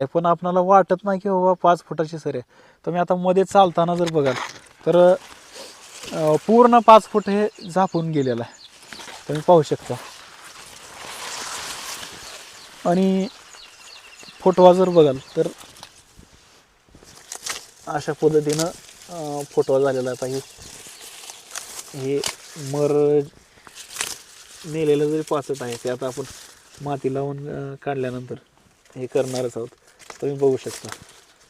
आहे. पण आपणाला वाटत नाही की बाबा पाच फुटाची सर आहे. तुम्ही आता मध्ये चालताना जर बघाल तर पूर्ण पाच फूट हे झापून गेलेलं आहे. तुम्ही पाहू शकता. आणि फोटोवा जर बघाल तर अशा पद्धतीनं फोटवा फोटो झालेला आहे. आता हे हे मर नेलेलं जरी पाचट आहे ते आता आपण माती लावून काढल्यानंतर हे करणारच आहोत. तुम्ही बघू शकता.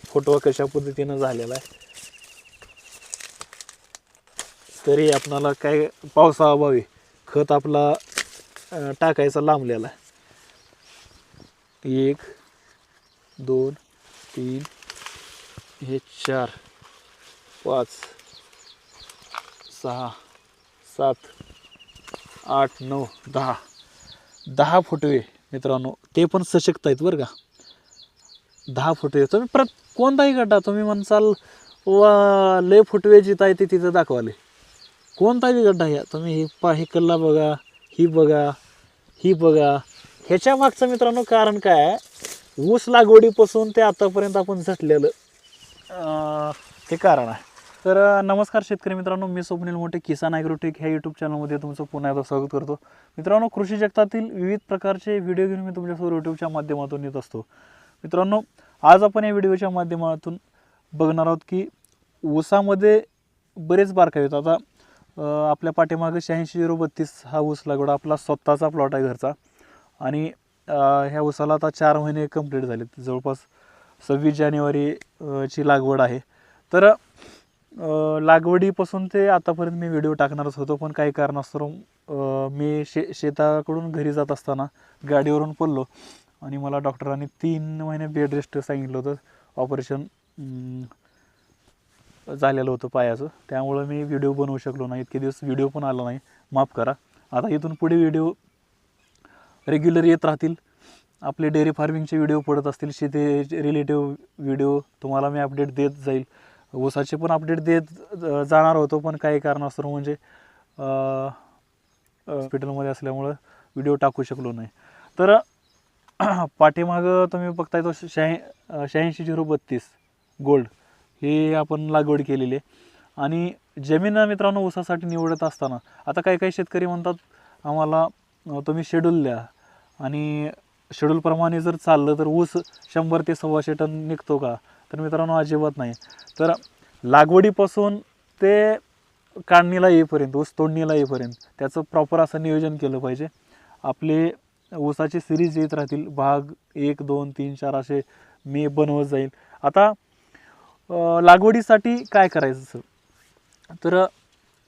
फोटो कशा पद्धतीनं झालेला आहे. तरी आपणाला काय पावसाअभावी खत आपला टाकायचा लांबलेला आहे. एक दोन तीन हे चार पाच सहा सात आठ नऊ दहा. दहा फुटवे मित्रांनो. ते पण सशक्त आहेत बरं का? दहा फुटवे. तुम्ही प्रत कोणताही गड्डा तुम्ही म्हणसाल वा लय फुटवे जिथं आहे ते तिथं दाखवाले. कोणताही गड्डा घ्या तुम्ही ही पा हे कल्ला बघा ही बघा ही बघा. ह्याच्या मागचं मित्रांनो कारण काय ऊस लागवडीपासून ते आतापर्यंत आपण झटलेलं. हे ते कारण आहे. तर नमस्कार शेतकरी मित्रांनो मी स्वप्नील मोठे किसान ॲग्रोटेक ह्या यूट्यूब चॅनलमध्ये तुमचं पुन्हा एकदा स्वागत करतो. मित्रांनो कृषी जगतातील विविध प्रकारचे व्हिडिओ घेऊन मी तुमच्यासमोर यूट्यूबच्या माध्यमातून येत असतो. मित्रांनो आज आपण या व्हिडिओच्या माध्यमातून बघणार आहोत की ऊसामध्ये बरेच बारकावे आहेत. आता आपल्या पाठीमागे शहाऐंशी झिरो बत्तीस हा ऊस लागवड आपला स्वतःचा प्लॉट आहे घरचा. आणि ह्या ऊसाला आता चार महिने कंप्लीट झालेत. जवळपास सव्वीस जानेवारी ची लागवड आहे. तर लागवडीपासून ते आतापर्यंत मी व्हिडिओ टाकणारच होतो पण काही कारणास्तव मी शे शेताकडून घरी जात असताना गाडीवरून पडलो. आणि मला डॉक्टरांनी तीन महिने बेड रेस्ट सांगितलं होतं. ऑपरेशन झालेलं होतं पायाचं. त्यामुळं मी व्हिडिओ बनवू शकलो नाही. इतके दिवस व्हिडिओ पण आला नाही. माफ करा. आता इथून पुढे व्हिडिओ रेग्युलर येत राहतील. आपले डेअरी फार्मिंगचे व्हिडिओ पडत असतील. शेती रिलेटिव्ह व्हिडिओ तुम्हाला मी अपडेट देत जाईल. ऊसाचे पण अपडेट देत जाणार होतो पण काही कारणास्तव म्हणजे हॉस्पिटलमध्ये असल्यामुळं व्हिडिओ टाकू शकलो नाही. तर पाठीमागं तुम्ही बघताय तो शहा शहाऐंशी झिरो बत्तीस गोल्ड. हे आपण लागवड केलेली आहे. आणि जमीन मित्रांनो ऊसासाठी निवडत असताना आता काही काही शेतकरी म्हणतात आम्हाला तुम्ही शेड्यूल द्या. आणि शेड्यूलप्रमाणे जर चाललं तर ऊस शंभर ते सव्वाशे टन निघतो का? तर मित्रांनो अजिबात नाही. तर लागवडीपासून ते काढणीला येईपर्यंत ऊस तोडणीला येईपर्यंत त्याचं प्रॉपर असं नियोजन केलं पाहिजे. आपले ऊसाचे सिरीज येत राहतील. भाग एक दोन तीन चार असे मी बनवत जाईल. आता लागवडीसाठी काय करायचं तर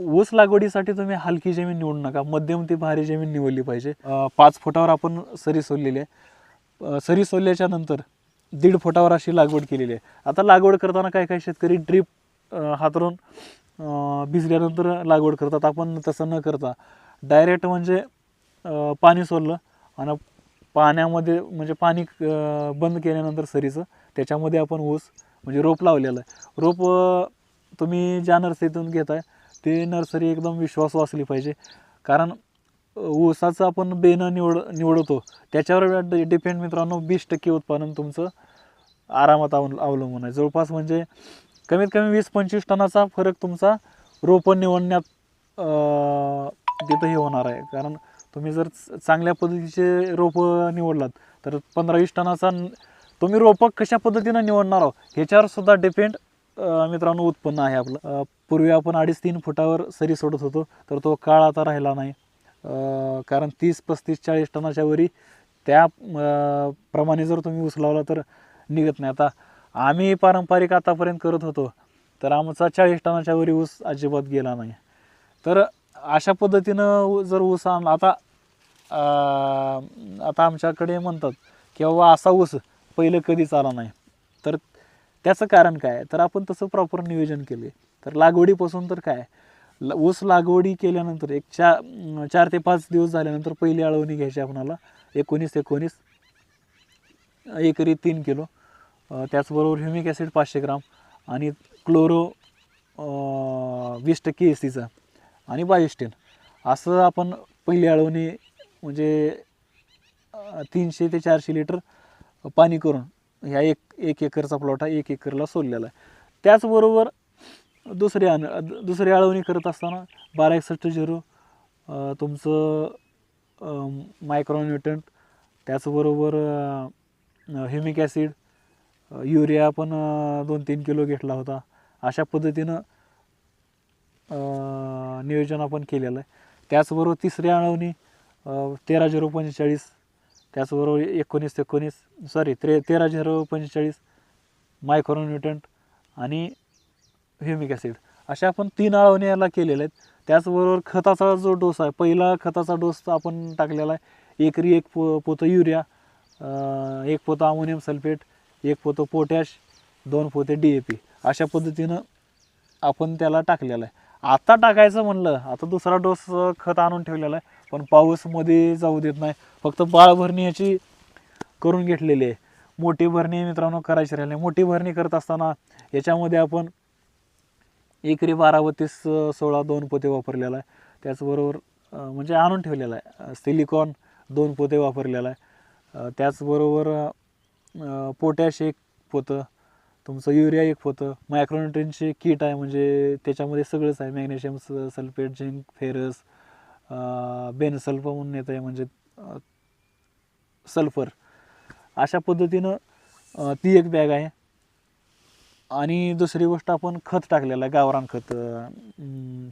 ऊस लागवडीसाठी तुम्ही हलकी जमीन निवडू नका. मध्यम ते भारी जमीन निवडली पाहिजे. पाच फुटावर आपण सरी सोडलेली आहे. सरी सोडल्याच्या नंतर दीड फुटावर अशी लागवड केलेली आहे. आता लागवड करताना काय काय शेतकरी ड्रीप हातरून भिजल्यानंतर लागवड करतात. आपण तसं न करता. डायरेक्ट म्हणजे पाणी सोडलं आणि पाण्यामध्ये म्हणजे पाणी बंद केल्यानंतर सरीचं त्याच्यामध्ये आपण ऊस म्हणजे रोप लावलेलं आहे. रोप तुम्ही ज्या नर्सरीतून घेताय ते नर्सरी एकदम विश्वासू असली पाहिजे. कारण ऊसाचं आपण बेनं निवड निवडतो. त्याच्यावर डिपेंड मित्रांनो वीस टक्के उत्पादन तुमचं आरामात अव अवलंबून आहे. जवळपास म्हणजे कमीत कमी वीस पंचवीस टनाचा फरक तुमचा रोपं निवडण्यात तिथं हे होणार आहे. कारण तुम्ही जर चांगल्या पद्धतीचे रोपं निवडलात तर पंधरा वीस टनाचा तुम्ही रोपं कशा पद्धतीनं निवडणार आहोत ह्याच्यावर सुद्धा डिपेंड मित्रांनो उत्पन्न आहे आपलं. पूर्वी आपण अडीच तीन फुटावर सरी सोडत होतो तर तो काळ आता राहिला नाही. कारण तीस पस्तीस चाळीस टनाच्या वरी त्या प्रमाणे जर तुम्ही ऊस लावला तर निघत नाही. आता आम्ही पारंपरिक आतापर्यंत करत होतो तर आमचा चाळीस टनाच्या वरी ऊस अजिबात गेला नाही. तर अशा पद्धतीनं ऊ- जर ऊस आणला आता आता आमच्याकडे म्हणतात की बाबा असा ऊस पहिलं कधीच आला नाही. तर त्याचं कारण काय तर आपण तसं प्रॉपर नियोजन केले तर लागवडीपासून तर काय ल- ऊस लागवडी केल्यानंतर एक चार चार ते पाच दिवस झाल्यानंतर पहिली आळवणी घ्यायची आपणाला. एकोणीस एकोणीस एकरी तीन किलो. त्याचबरोबर ह्युमिक ॲसिड पाचशे ग्राम आणि क्लोरो वीस टक्के ए सीचा आणि बायोस्टेन. असं आपण पहिली अळवणी म्हणजे तीनशे ते चारशे लिटर पाणी करून ह्या एक एक एकरचा प्लॉट हा एक एकरला सोडलेला आहे. त्याचबरोबर दुसरी आण दुसरी आळवणी करत असताना बारा एकसष्ट झिरो तुमचं मायक्रोन्युटंट त्याचबरोबर ह्युमिक ॲसिड युरिया पण दोन तीन किलो घेतला होता. अशा पद्धतीनं नियोजन आपण केलेलं आहे. त्याचबरोबर तिसरी आळवणी तेरा झिरो पंचेचाळीस त्याचबरोबर एकोणीस एकोणीस सॉरी त्रे तेरा झिरो पंचेचाळीस मायक्रोन्युटंट आणि ह्युमिक ॲसिड. अशा आपण तीन आळवणी याला केलेल्या आहेत. त्याचबरोबर खताचा जो डोस आहे पहिला खताचा डोस आपण टाकलेला आहे. एकरी एक पो पोतं युरिया एक पोतं अमोनियम सल्फेट एक पोतं पोटॅश दोन पोते डी ए पी. अशा पद्धतीनं आपण त्याला टाकलेलं आहे. आता टाकायचं म्हणलं आता दुसरा डोस खत आणून ठेवलेला आहे. पण पाऊसमध्ये जाऊ देत नाही. फक्त बाळ भरणी याची करून घेतलेली आहे. मोठी भरणी मित्रांनो करायची राहिली मोठी भरणी करत असताना याच्यामध्ये आपण एकरी बारा बत्तीस सोळा दोन पोते वापरलेला आहे. त्याचबरोबर म्हणजे आणून ठेवलेला आहे. सिलिकॉन दोन पोते वापरलेला आहे. त्याचबरोबर पोटॅश एक पोतं तुमचं युरिया एक पोतं मायक्रोन्युट्रिनचे किट आहे म्हणजे त्याच्यामध्ये सगळंच आहे. मॅग्नेशियम सल्फेट झिंक फेरस बेनसल्फ म्हणून येतं आहे म्हणजे सल्फर. अशा पद्धतीनं ती एक बॅग आहे. आणि दुसरी गोष्ट आपण खत टाकलेलं आहे गावरान खत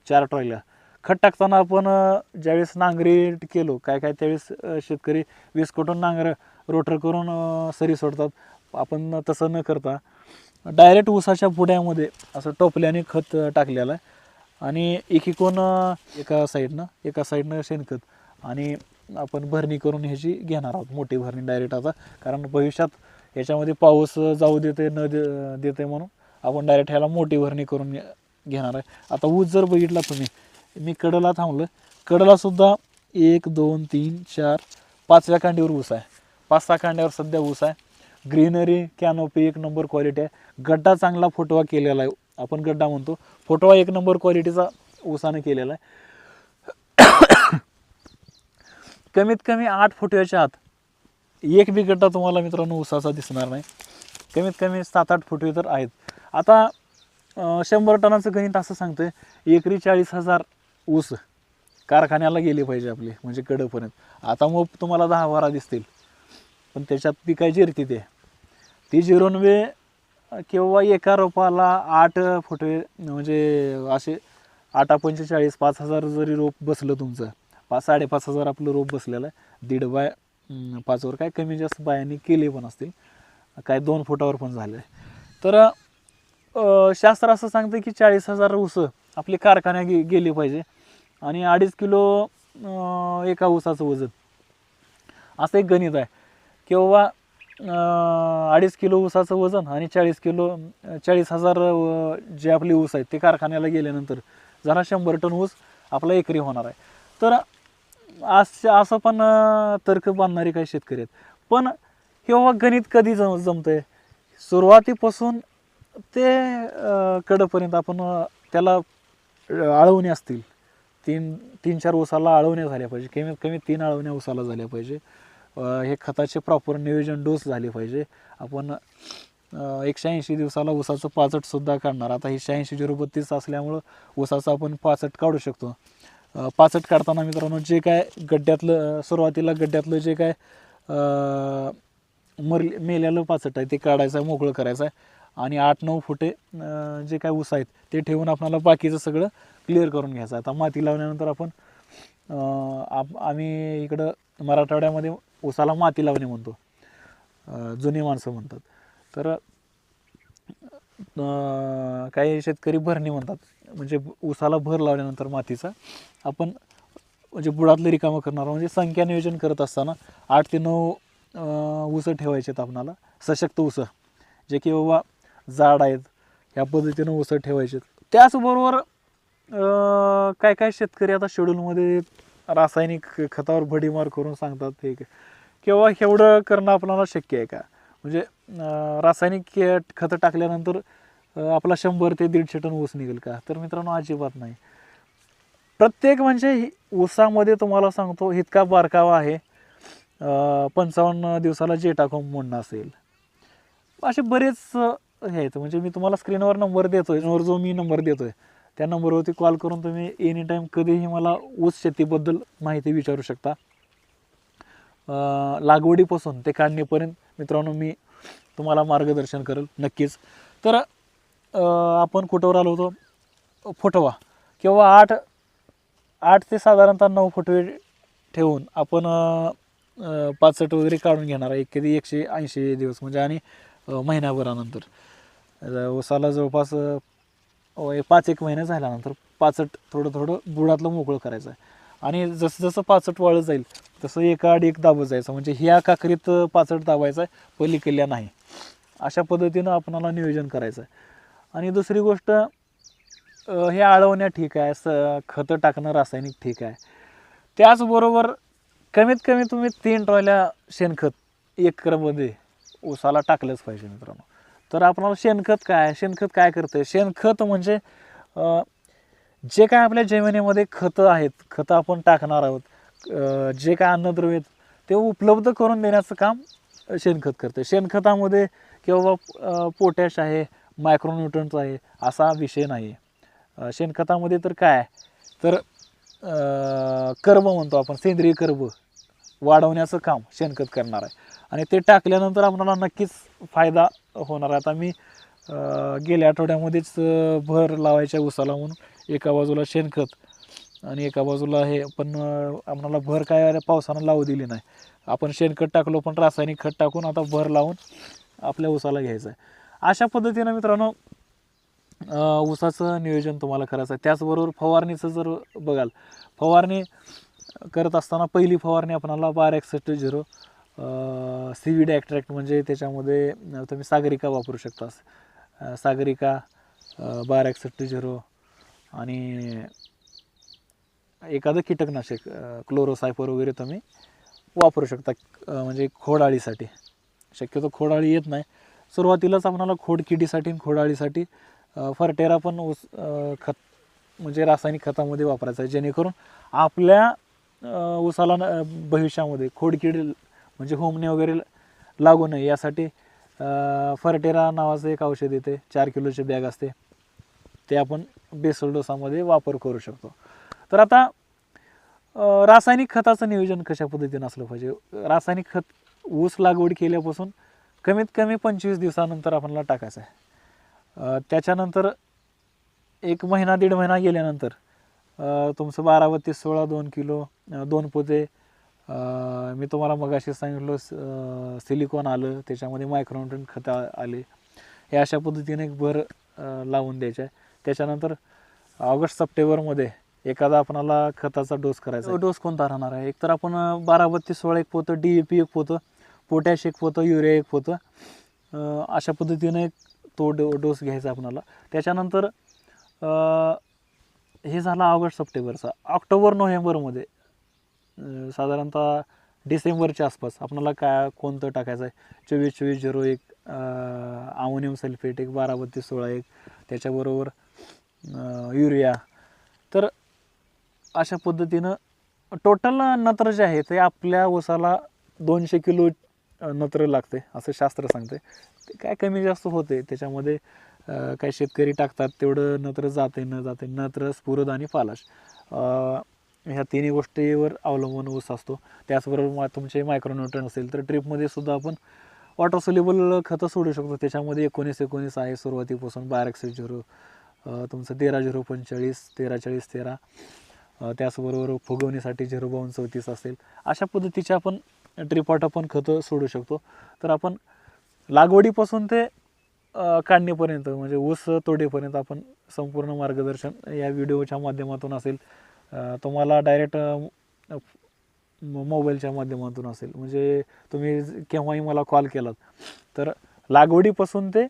चार ट्रॉयला. खत टाकताना आपण ज्यावेळेस नांगरी केलो काय काय त्यावेळेस शेतकरी वीस कोटून नांगर रोटर करून सरी सोडतात. आपण तसं न करता डायरेक्ट ऊसाच्या पुड्यामध्ये असं टोपल्याने खत टाकलेलं आहे. आणि एकीकोण अं, एका साईडनं एका साईडनं शेणखत. आणि आपण भरणी करून ह्याची घेणार आहोत मोठी भरणी डायरेक्ट आता. कारण भविष्यात याच्यामध्ये पाऊस जाऊ देते न दे देते म्हणून आपण डायरेक्ट ह्याला मोठी भरणी करून घे- घेणार आहे. आता ऊस जर बघितला तुम्ही मी कडला थांबलं कडलासुद्धा एक दोन तीन चार पाचव्या कांडीवर ऊस आहे. पाच सहा कांड्यावर सध्या ऊस आहे. ग्रीनरी कॅनोपी एक नंबर क्वालिटी आहे. गड्डा चांगला फोटवा केलेला आहे. आपण गड्डा म्हणतो. फोटोवा एक नंबर क्वालिटीचा ऊसानं केलेला आहे. कमीत कमी आठ फुटव्याच्या आत एक बी गड्डा तुम्हाला मित्रांनो ऊसाचा दिसणार नाही. कमीत कमी सात आठ फुटवे तर आहेत. आता शंभर टनाचं गणित असं सांगतं एकरी चाळीस हजार ऊस कारखान्याला गेले पाहिजे आपले म्हणजे कडपर्यंत आता मग तुम्हाला दहा बारा दिसतील. पण त्याच्यात पिकायची काय ते. ती जिरोनवे किंवा एका रोपाला आठ फुटवे म्हणजे असे आठा पंचेचाळीस पाच हजार जरी रोप बसलं तुमचं पाच साडेपाच हजार आपलं रोप बसलेलं आहे दीड बाय पाचवर काय कमी जास्त बायांनी केले पण असतील काय दोन फुटावर पण झालं आहे तर शास्त्र असं सांगतं की चाळीस हजार ऊस आपली कारखान्या गे गेली पाहिजे आणि अडीच किलो एका ऊसाचं वजन. असं एक गणित आहे. किंवा अडीच किलो ऊसाचं वजन आणि चाळीस किलो चाळीस हजार जे आपले ऊस आहेत ते कारखान्याला गेल्यानंतर जरा शंभर टन ऊस आपला एकरी होणार आहे. तर असं असं पण तर्क बांधणारे काही शेतकरी आहेत. पण हे गणित कधी जम जमतंय? सुरुवातीपासून ते कडपर्यंत आपण त्याला आळवणे असतील. तीन तीन चार ऊसाला आळवण्या झाल्या पाहिजे. कमीत कमी तीन आळवण्या ऊसाला झाल्या पाहिजे. हे खताचे प्रॉपर नियोजन डोस झाले पाहिजे. आपण एकशे ऐंशी दिवसाला ऊसाचं पाचटसुद्धा काढणार. आता ही शहाऐंशी झिरो बत्तीस असल्यामुळं ऊसाचं आपण पाचट काढू शकतो. पाचट काढताना मित्रांनो जे काय गड्ड्यातलं सुरुवातीला गड्ड्यातलं जे काय मरले मेलेलं पाचट आहे ते काढायचं आहे मोकळं करायचं आहे. आणि आठ नऊ फुटे जे काय ऊस आहेत ते ठेवून आपणाला बाकीचं सगळं क्लिअर करून घ्यायचं आहे. आता माती लावल्यानंतर आपण आप आम्ही इकडं मराठवाड्यामध्ये उसाला माती लावणे म्हणतो. जुनी माणसं म्हणतात. तर काही शेतकरी भरणी म्हणतात. म्हणजे उसाला भर लावल्यानंतर मातीचा आपण म्हणजे बुडातले रिकामं करणार. म्हणजे संख्या नियोजन करत असताना आठ ते नऊ उसं ठेवायचे आहेत आपणाला. सशक्त उसं जे की बाबा जाड आहेत. ह्या पद्धतीनं उसं ठेवायचे आहेत. त्याचबरोबर काय काय शेतकरी आता शेड्यूलमध्ये रासायनिक खतावर भडीमार करून सांगतात ते किंवा एवढं करणं आपल्याला शक्य आहे का? म्हणजे रासायनिक खतं टाकल्यानंतर आपला शंभर ते दीडशे टन ऊस निघेल का? तर मित्रांनो अजिबात नाही. प्रत्येक म्हणजे ऊसामध्ये तुम्हाला सांगतो इतका बारकावा आहे. पंचावन्न दिवसाला जेटाकोम म्हणणं असेल. असे बरेच हे आहेत. म्हणजे मी तुम्हाला स्क्रीनवर नंबर देतोय. स्क्रीनवर जो मी नंबर देतोय. त्या नंबरवरती कॉल करून तुम्ही एनी टाईम कधीही मला ऊस शेतीबद्दल माहिती विचारू शकता. लागवडीपासून ते काढणीपर्यंत मित्रांनो मी तुम्हाला मार्गदर्शन करेल नक्कीच. तर आपण कुठंवर आलो होतो फुटवा. किंवा आठ आठ ते साधारणतः नऊ फुटवे ठेवून आपण अ, पाचट वगैरे काढून घेणार आहे. कधी एकशे ऐंशी दिवस म्हणजे आणि महिन्याभरानंतर महिनाभरानंतर. उसाला जवळपास पाच एक महिने झाल्यानंतर पाचट थोडं थोडं बुडातलं मोकळं करायचं आहे. आणि जसं जसं पाचट वाळत जाईल तसं एका आड एक दाबत जायचं. म्हणजे ह्या काकरीत पाचट दाबायचं आहे पलीकडल्या नाही. अशा पद्धतीनं आपणाला नियोजन करायचं आहे आणि दुसरी गोष्ट हे आळवण्या ठीक आहे स खतं टाकणं रासायनिक ठीक आहे. त्याचबरोबर कमीत कमी तुम्ही तीन ट्रॉल्या शेणखत एकरमध्ये ऊसाला टाकलंच पाहिजे मित्रांनो. तर आपणाला शेणखत काय शेणखत काय करतं शेणखत म्हणजे जे काय आपल्या जमिनीमध्ये खतं आहेत खतं आपण टाकणार आहोत जे काय अन्नद्रव्य आहेत ते उपलब्ध करून देण्याचं काम शेणखत करतं. शेणखतामध्ये किंवा पोटॅश आहे मायक्रोन्यूट्रन्स आहे असा विषय नाही शेणखतामध्ये तर काय तर कर्ब म्हणतो आपण सेंद्रिय कर्ब वाढवण्याचं काम शेणखत करणार आहे. आणि ते टाकल्यानंतर आपल्याला नक्कीच फायदा होणार आहे. आता मी गेल्या आठवड्यामध्येच भर लावायच्या उसाला म्हणून एका बाजूला शेणखत आणि एका बाजूला हे पण आम्हाला भर काय पावसानं लावू दिली नाही. आपण शेणखत टाकलो पण रासायनिक खत टाकून आता भर लावून आपल्या उसाला घ्यायचं आहे. अशा पद्धतीनं मित्रांनो ऊसाचं नियोजन तुम्हाला करायचं आहे. त्याचबरोबर फवारणीचं जर बघाल फवारणी करत असताना पहिली फवारणी आपणाला बारा एकसष्ट झिरो सी व्ही डी म्हणजे त्याच्यामध्ये तुम्ही सागरिका वापरू शकता. सागरिका बारा एकसष्ट झिरो आणि एखादं कीटकनाशक क्लोरोसायफर वगैरे तुम्ही वापरू शकता म्हणजे खोडाळीसाठी. शक्यतो खोडाळी येत नाही. सुरुवातीलाच आपणाला खोडकिडीसाठी खोडाळीसाठी फर्टेरा पण ऊस खत म्हणजे रासायनिक खतामध्ये वापरायचं आहे. जेणेकरून आपल्या उसाला ऊसाला न- भविष्यामध्ये खोडकीड म्हणजे होमणे वगैरे लागू नये. यासाठी फरटेरा फर्टेरा नावाचं एक औषध येते. चार किलोची बॅग असते. ते आपण बेसल डोसामध्ये वापर करू शकतो. तर आता रासायनिक खताचं नियोजन कशा पद्धतीनं असलं पाहिजे? रासायनिक खत ऊस लागवड केल्यापासून कमीत कमी पंचवीस दिवसानंतर आपल्याला टाकायचं आहे. त्याच्यानंतर एक महिना दीड महिना गेल्यानंतर तुमचं बारा बत्तीस सोळा दोन किलो दोन पोते मी तुम्हाला मगाशी सांगितलं सिलिकॉन आलं त्याच्यामध्ये मायक्रोन्युट्रन खतं आले. हे अशा पद्धतीने एक भर लावून द्यायचं. आहे त्याच्यानंतर ऑगस्ट सप्टेंबरमध्ये एखादा आपणाला खताचा डोस करायचा डोस कोणता राहणार आहे? एक तर आपण बारा बत्तीस सोळा एक पोतं डी ए पी एक पोतं पोटॅश एक पोतं युरिया एक पोतं. अशा पद्धतीने एक तो डो डोस घ्यायचा आपणाला. त्याच्यानंतर हे झालं ऑगस्ट सप्टेंबरचा. ऑक्टोबर नोव्हेंबरमध्ये साधारणतः डिसेंबरच्या आसपास आपणाला काय कोणतं टाकायचं आहे? चोवीस चोवीस झिरो एक अमोनियम सल्फेट एक बारा बत्तीस सोळा एक त्याच्याबरोबर युरिया. तर अशा पद्धतीनं टोटल नत्र जे आहे ते आपल्या ऊसाला दोनशे किलो नत्र लागते असं शास्त्र सांगते ते काय कमी जास्त होते त्याच्यामध्ये काय काही शेतकरी टाकतात तेवढं नत्र जाते न जाते नत्र स्फुरद आणि पालाश ह्या तिन्ही गोष्टीवर अवलंबून ऊस असतो. त्याचबरोबर मा तुमचे मायक्रोन्यूट्रन असेल तर ट्रिपमध्ये सुद्धा आपण वॉटर सोल्युबल खतं सोडू शकतो. त्याच्यामध्ये एकोणीस एकोणीस आहे सुरुवातीपासून बारा झिरो. तुमचं तेरा झिरो पंचेचाळीस तेरा. चाळीस तेरा त्याचबरोबर फुगवणीसाठी झिरो बावन्न चौतीस असेल. अशा पद्धतीचे आपण ट्रिपॉट आपण खतं सोडू शकतो. तर आपण लागवडीपासून ते काढणीपर्यंत म्हणजे ऊस तोडीपर्यंत आपण संपूर्ण मार्गदर्शन या व्हिडिओच्या माध्यमातून असेल. तुम्हाला डायरेक्ट मोबाईलच्या माध्यमातून असेल. म्हणजे तुम्ही केव्हाही मला कॉल केलात तर लागवडीपासून ते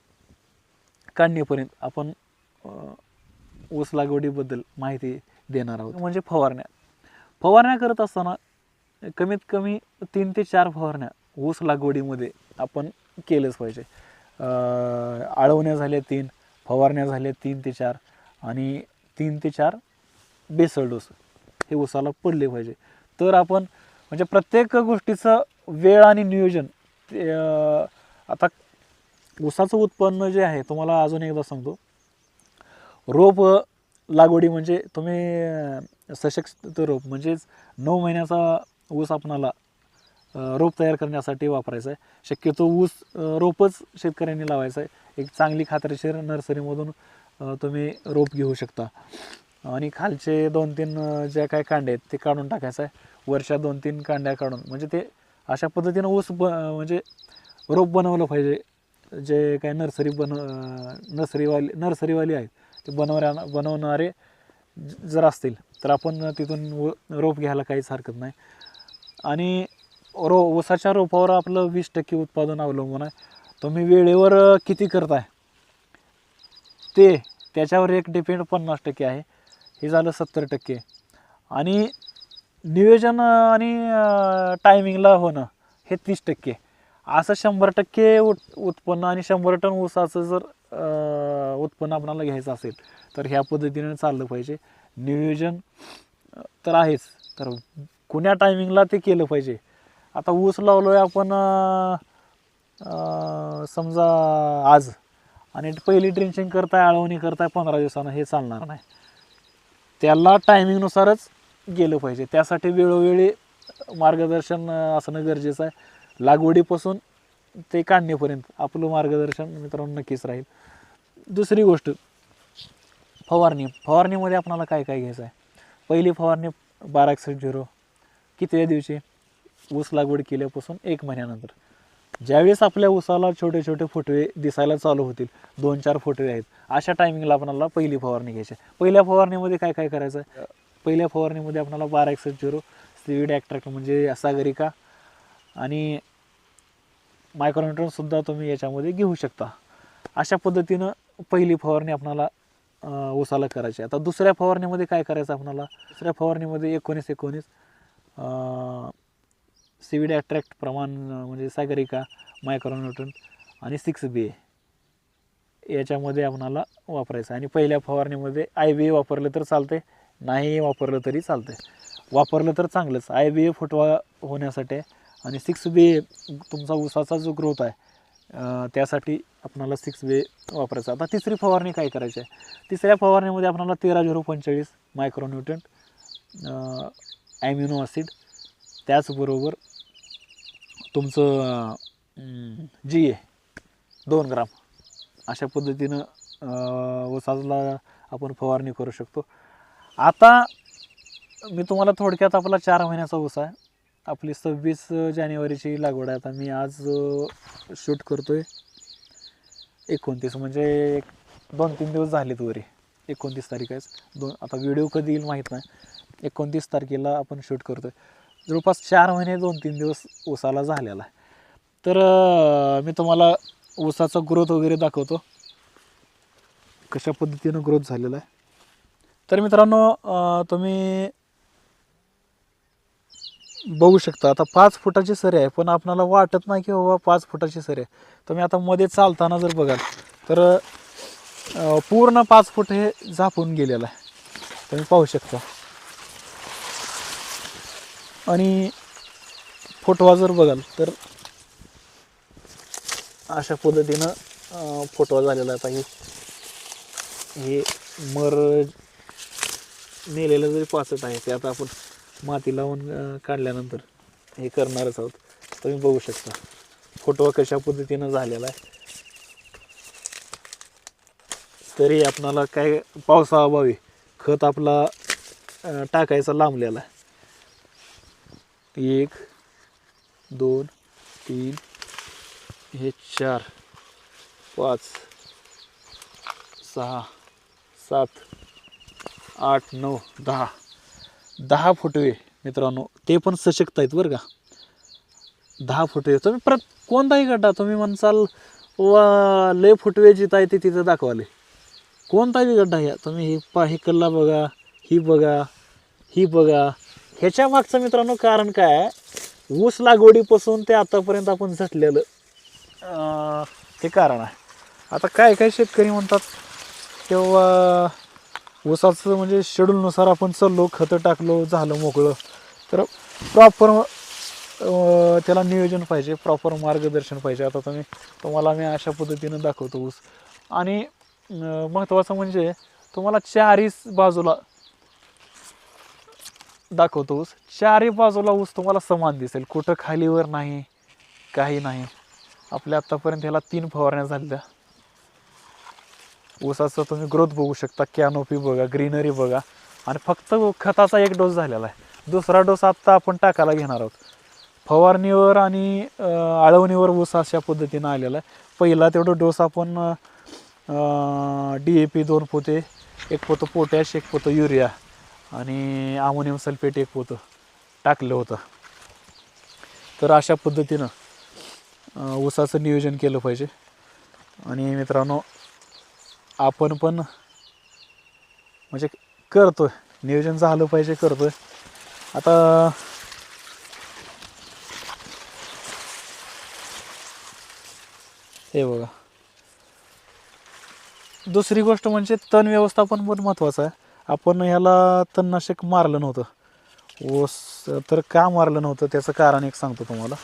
काढणीपर्यंत आपण ऊस लागवडीबद्दल माहिती देणार आहोत. म्हणजे फवारण्या. फवारण्या करत असताना कमीत कमी तीन ते चार फवारण्या ऊस लागवडीमध्ये आपण केलंच पाहिजे. आळवण्या झाल्या तीन फवारण्या झाल्या तीन ते चार आणि तीन ते चार बेसळ डोस हे ऊसाला पडले पाहिजे. तर आपण म्हणजे प्रत्येक गोष्टीचं वेळ आणि नियोजन आता ऊसाचं उत्पन्न जे आहे तुम्हाला अजून एकदा सांगतो. रोप लागवडी म्हणजे तुम्ही सशक्त रोप म्हणजेच नऊ महिन्याचा ऊस आपणाला रोप तयार करण्यासाठी वापरायचा आहे. शक्यतो ऊस रोपच शेतकऱ्यांनी लावायचं आहे. एक चांगली खात्रीशीर नर्सरीमधून तुम्ही रोप घेऊ शकता. आणि खालचे दोन तीन जे ज्या काय कांडे आहेत ते काढून टाकायचं आहे. वर्षात दोन तीन कांड्या काढून. म्हणजे ते अशा पद्धतीनं ऊस ब म्हणजे रोप बनवलं पाहिजे. जे काय नर्सरी बन नर्सरीवाली नर्सरीवाली आहेत. ते बनवण्या बनवणारे जर असतील तर आपण तिथून रोप घ्यायला काहीच हरकत नाही. आणि रो ऊसाच्या रोपावर आपलं वीस टक्के उत्पादन अवलंबून आहे. तुम्ही वेळेवर किती करताय? ते त्याच्यावर एक डिपेंड पन्नास टक्के आहे. हे झालं सत्तर टक्के. आणि नियोजन आणि टायमिंगला होणं हे तीस टक्के. असं शंभर टक्के उत उत्पन्न आणि शंभर टन ऊसाचं जर उत्पन्न आपणाला घ्यायचं असेल तर ह्या पद्धतीने चाललं पाहिजे. नियोजन तर आहेच. तर कुण्या टायमिंगला ते केलं पाहिजे? आता ऊस लावलो आहे आपण समजा आज आणि पहिली ड्रिंचिंग करताय आळवणी करताय पंधरा दिवसानं हे चालणार नाही. त्याला टायमिंगनुसारच गेलं पाहिजे. त्यासाठी वेळोवेळी मार्गदर्शन असणं गरजेचं आहे. लागवडीपासून ते काढणेपर्यंत आपलं मार्गदर्शन मित्रांनो नक्कीच राहील. दुसरी गोष्ट फवारणी. फवारणीमध्ये आपणाला काय काय घ्यायचं आहे? पहिली फवारणी बारा एकसष्ट झिरो. कितव्या दिवशी? ऊस लागवड केल्यापासून एक महिन्यानंतर. ज्यावेळेस आपल्या ऊसाला छोटे छोटे फुटवे दिसायला चालू होतील दोन चार फुटवे आहेत अशा टायमिंगला आपणाला पहिली फवारणी घ्यायची आहे. पहिल्या फवारणीमध्ये काय काय करायचं आहे? पहिल्या फवारणीमध्ये आपणाला बारा एकसष्ट झिरो सीविड ॲक्ट्रॅक्ट म्हणजे सागरिका आणि मायक्रोन्यूट्रॉनसुद्धा तुम्ही याच्यामध्ये घेऊ शकता. अशा पद्धतीनं पहिली फवारणी आपणाला उसाला करायची. आहे. आता दुसऱ्या फवारणीमध्ये काय करायचं आपणाला? दुसऱ्या फवारणीमध्ये एकोणीस एकोणीस सीविड ॲट्रॅक्ट प्रमाण म्हणजे सागरिका मायक्रोन्यूट्रन आणि सिक्स बी ए याच्यामध्ये आपणाला वापरायचं. आणि पहिल्या फवारणीमध्ये आय बी ए वापरलं तर चालते नाही वापरलं तरी चालते वापरलं तर चांगलंच. आय बी ए फुटवा होण्यासाठी आणि सिक्स बी तुमचा ऊसाचा जो ग्रोथ आहे त्यासाठी आपणाला सिक्स वे वापरायचा. आता तिसरी फवारणी काय करायची आहे? तिसऱ्या फवारणीमध्ये आपणाला तेरा झिरो पंचेचाळीस मायक्रोन्युट्रंट ॲम्युनो ॲसिड त्याचबरोबर तुमचं जी ए दोन ग्राम. अशा पद्धतीनं उसाला आपण फवारणी करू शकतो. आता मी तुम्हाला थोडक्यात आपला चार महिन्याचा ऊस आहे. आपली सव्वीस जानेवारीची लागवड आहे. आता मी आज शूट करतोय. एकोणतीस म्हणजे एक दोन तीन दिवस झालेत वरी. एकोणतीस तारीख आहे दोन आता व्हिडिओ कधी येईल माहीत नाही. एकोणतीस तारखेला आपण शूट करतोय. जवळपास चार महिने दोन तीन दिवस ऊसाला झालेला आहे. तर मी तुम्हाला ऊसाचा ग्रोथ वगैरे दाखवतो. कशा पद्धतीनं ग्रोथ झालेला आहे. तर मित्रांनो तुम्ही बघू शकता. आता पाच फुटाची सरी आहे पण आपणाला वाटत नाही की बाबा पाच फुटाची सरी आहे. तुम्ही आता मध्ये चालताना जर बघाल तर पूर्ण पाच फूट हे झापून गेलेलं आहे. तुम्ही पाहू शकता. आणि फोटवा जर बघाल तर अशा पद्धतीनं फोटवा झालेला आहे. आता हे हे मर नेलेलं जरी पाचट आहे ते आता आपण माती लावून काढल्यानंतर हे करणारच आहोत. तुम्ही बघू शकता. फोटो कशा पद्धतीनं झालेला आहे. तरी आपणाला काय पावसाअभावी खत आपला टाकायचा लांबलेला आहे. एक दोन तीन हे चार पाच सहा सात आठ नऊ दहा दहा फुटवे मित्रांनो. ते पण सशक्त आहेत बरं का. दहा फुटवे तुम्ही प्रत कोणताही गड्डा तुम्ही म्हणसाल वा लय फुटवे जिथं आहे ते तिथं दाखवाले. कोणताही गड्डा घ्या तुम्ही ही पा हे कल्ला बघा ही बघा ही बघा. ह्याच्या मागचं मित्रांनो कारण काय? ऊस लागवडीपासून ते आतापर्यंत आपण झटलेलं. ते कारण आहे. आता काय काय शेतकरी म्हणतात? किंवा ऊसाचं म्हणजे शेड्यूलनुसार आपण चाललो खतं टाकलो झालं मोकळं. तर प्रॉपर त्याला नियोजन पाहिजे प्रॉपर मार्गदर्शन पाहिजे. आता तुम्ही तुम्हाला मी अशा पद्धतीनं दाखवतो ऊस. आणि महत्त्वाचं म्हणजे तुम्हाला चारही बाजूला दाखवतो ऊस. चारही बाजूला ऊस तुम्हाला समान दिसेल. कुठं खालीवर नाही काही नाही. आपल्या आत्तापर्यंत ह्याला तीन फवारण्या झाल्या. ऊसाचं तुम्ही ग्रोथ बघू शकता कॅनोपी बघा ग्रीनरी बघा. आणि फक्त खताचा एक डोस झालेला आहे. दुसरा डोस आत्ता आपण टाकायला घेणार आहोत. फवारणीवर आणि आळवणीवर ऊस अशा पद्धतीनं आलेला आहे. पहिला तेवढा डोस आपण डी ए पी दोन पोते एक पोतं पोटॅश एक पोतं युरिया आणि अमोनियम सल्फेट एक पोतं टाकलं होतं. तर अशा पद्धतीनं ऊसाचं नियोजन केलं पाहिजे. आणि मित्रांनो आपण पण म्हणजे करतोय. नियोजन झालं पाहिजे करतोय. आता हे बघा. दुसरी गोष्ट म्हणजे तण व्यवस्थापन पण महत्त्वाचं आहे. आपण ह्याला तणनाशक मारलं नव्हतं. ओस तर का मारलं नव्हतं? त्याचं कारण एक सांगतो तुम्हाला.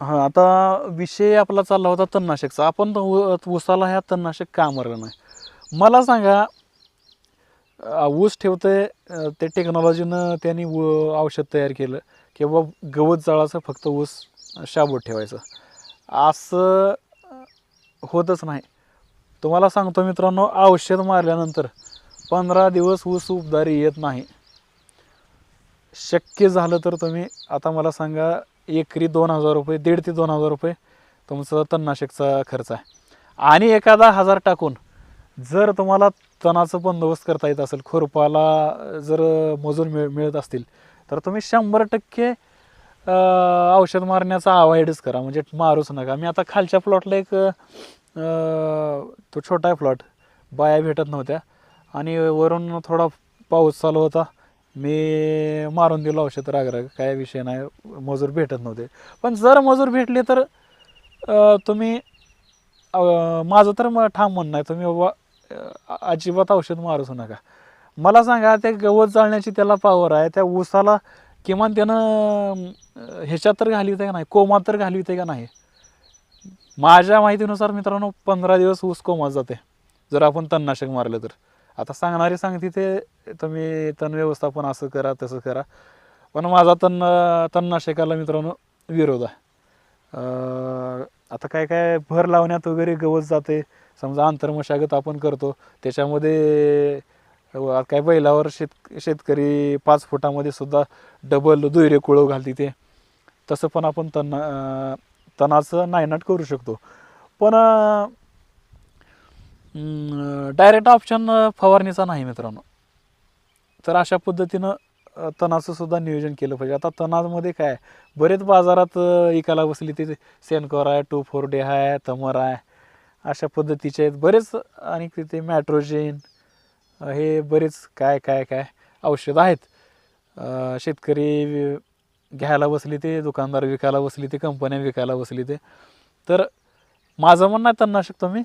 हां आता विषय आपला चालला होता तणनाशकचा. आपण तो ऊसाला ह्या तणनाशक का मारलं नाही? मला सांगा ऊस ठेवते ते टेक्नॉलॉजीनं त्यांनी व- औषध तयार केलं किंवा गवत जाळाचं फक्त ऊस शाबूत ठेवायचं. असं होतच नाही. तुम्हाला सांगतो मित्रांनो औषध मारल्यानंतर पंधरा दिवस ऊस उबदारी येत नाही. शक्य झालं तर तुम्ही आता मला सांगा एकरी दोन हजार रुपये दीड ते दोन हजार रुपये तुमचा तणनाशकचा खर्च आहे. आणि एखादा हजार टाकून जर तुम्हाला तणाचं बंदोबस्त करता येत असेल खुरपाला जर मजूर मिळ मिळत असतील तर तुम्ही शंभर टक्के औषध मारण्याचा अवॉइडच करा. म्हणजे मारूच नका. मी आता खालच्या प्लॉटला एक तो छोटा आहे प्लॉट बाया भेटत नव्हत्या. आणि वरून थोडा पाऊस चालू होता. मी मारून दिलं औषध रागराग काय विषय नाही मजूर भेटत नव्हते. पण जर मजूर भेटले तर तुम्ही माझं तर म- ठाम म्हणणं आहे तुम्ही बाबा अजिबात औषध मारूच नका. मला सांगा ते गवत जाळण्याची त्याला पावर आहे त्या ऊसाला किमान त्यानं ह्याच्यात तर घालवित आहे का नाही कोमात तर घालवित आहे का नाही? माझ्या माहितीनुसार मित्रांनो पंधरा दिवस ऊस कोमात जाते. जर आपण तणनाशक मारलं तर. आता सांगणारे सांगते ते तुम्ही तण व्यवस्थापन असं करा तसं करा. पण माझा तण तणनाशकाला मित्रांनो विरोध आहे. आता काय काय भर लावण्यात वगैरे गवत जाते. समजा आंतरमशागत आपण करतो. त्याच्यामध्ये काय बैलावर शेत शेतकरी पाच फुटामध्ये सुद्धा डबल दुहेरे कुळव घालते ते. तसं पण आपण तण तणाचं नायनाट करू शकतो. पण डायरेक्ट ऑप्शन फवारणीचा नाही मित्रांनो. तर अशा पद्धतीनं तणाचं सुद्धा नियोजन केलं पाहिजे. आता तणामध्ये काय बरेच बाजारात इकायला बसली ते सेनकोर आहे टू फोर डे आहे तमर आहे. अशा पद्धतीचे आहेत. बरेच आणि तिथे मॅट्रोजेन हे बरेच काय काय काय औषधं आहेत. शेतकरी घ्यायला बसली ते दुकानदार विकायला बसली ते कंपन्या विकायला बसली ते. तर माझं म्हणणं आहे तणनाशक तुम्ही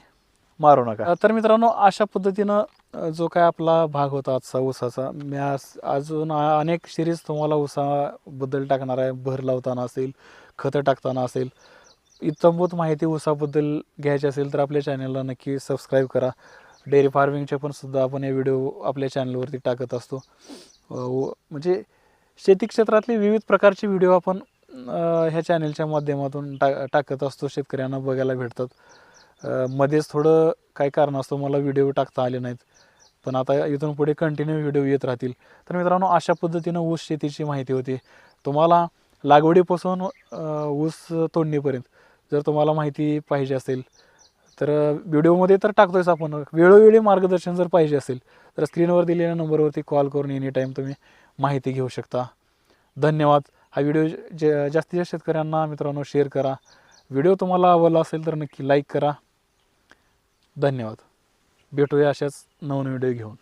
मारू नका. तर मित्रांनो अशा पद्धतीनं जो काय आपला भाग होता आजचा ऊसाचा मी आज अजून अनेक सिरीज तुम्हाला ऊसाबद्दल टाकणार आहे. भर लावताना असेल खतं टाकताना असेल इतंभूत माहिती ऊसाबद्दल घ्यायची असेल तर आपल्या चॅनलला नक्की सबस्क्राईब करा. डेअरी फार्मिंगचे पण सुद्धा आपण हे व्हिडिओ आपल्या चॅनलवरती टाकत असतो. म्हणजे शेती क्षेत्रातले विविध प्रकारचे व्हिडिओ आपण ह्या चॅनलच्या माध्यमातून टा टाकत असतो. शेतकऱ्यांना बघायला भेटतात. मध्येच थोडं काय कारण असतं मला व्हिडिओ टाकता आले नाहीत. पण आता इथून पुढे कंटिन्यू व्हिडिओ येत राहतील. तर मित्रांनो अशा पद्धतीनं ऊस शेतीची माहिती होती. तुम्हाला लागवडीपासून ऊस तोडणीपर्यंत जर तुम्हाला माहिती पाहिजे असेल तर व्हिडिओमध्ये तर टाकतोयच आपण. वेळोवेळी मार्गदर्शन जर पाहिजे असेल तर स्क्रीनवर दिलेल्या नंबरवरती कॉल करून एनी टाईम तुम्ही माहिती घेऊ शकता. धन्यवाद. हा व्हिडिओ जे जास्तीत जास्त शेतकऱ्यांना मित्रांनो शेअर करा. व्हिडिओ तुम्हाला आवडला असेल तर नक्की लाईक करा. धन्यवाद. भेटूया अशाच नवीन व्हिडिओ घेऊन.